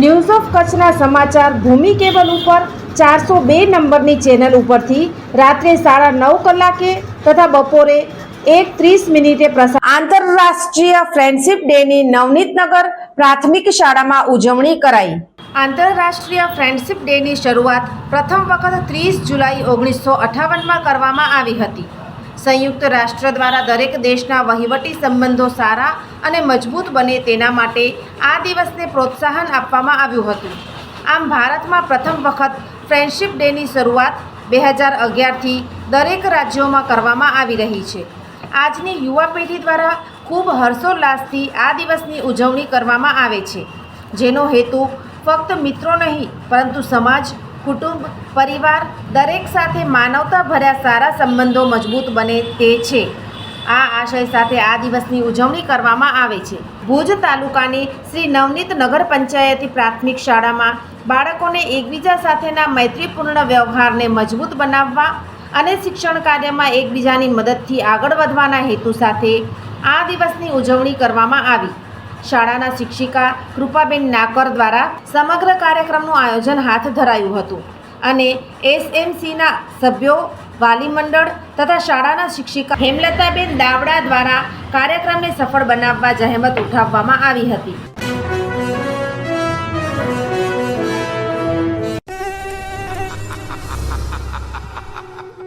news of કચ્છના સમાચાર ભૂમિ cable ઉપર ચારસો બે નંબરની ચેનલ ઉપરથી રાત્રે સાડા નવ કલાકે તથા બપોરે એક ત્રીસ મિનિટે પ્રસાર આંતરરાષ્ટ્રીય ફ્રેન્ડશિપ ડેની નવનીતનગર પ્રાથમિક શાળામાં ઉજવણી કરાઈ. આંતરરાષ્ટ્રીય ફ્રેન્ડશિપ ડેની શરૂઆત પ્રથમ વખત ત્રીસ જુલાઈ ઓગણીસો અઠાવનમાં કરવામાં આવી હતી. સંયુક્ત રાષ્ટ્ર દ્વારા દરેક દેશના વહીવટી સંબંધો સારા અને મજબૂત બને તેના માટે આ દિવસને પ્રોત્સાહન આપવામાં આવ્યું હતું. આમ ભારતમાં પ્રથમ વખત ફ્રેન્ડશિપ ડેની શરૂઆત બે હજાર અગિયારથી દરેક રાજ્યોમાં કરવામાં આવી રહી છે. આજની યુવા પેઢી દ્વારા ખૂબ હર્ષોલ્લાસથી આ દિવસની ઉજવણી કરવામાં આવે છે. જેનો હેતુ ફક્ત મિત્રો નહીં, પરંતુ સમાજ કુટુંબ, પરિવાર દરેક સાથે માનવતા ભર્યા સારા સંબંધો મજબૂત બને તે છે. આ આશય સાથે આ દિવસની ઉજવણી કરવામાં આવે છે. ભુજ તાલુકાની શ્રી નવનીત નગર પંચાયતી પ્રાથમિક શાળામાં બાળકોને એકબીજા સાથેના મૈત્રીપૂર્ણ વ્યવહારને મજબૂત બનાવવા અને શિક્ષણ કાર્યમાં એકબીજાની મદદથી આગળ વધવાના હેતુ સાથે આ દિવસની ઉજવણી કરવામાં આવી. શાળાના શિક્ષિકા કૃપાબેન નાકર દ્વારા સમગ્ર કાર્યક્રમનું આયોજન હાથ ધરાયું હતું અને એસએમસીના સભ્યો વાલી મંડળ તથા શાળાના શિક્ષિકા હેમલતાબેન દાવડા દ્વારા કાર્યક્રમને સફળ બનાવવા જહેમત ઉઠાવવામાં આવી હતી.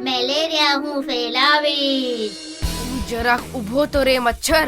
મેલેરિયા હું ફેલાવીશ. જરાક ઊભો તો રે મચ્છર.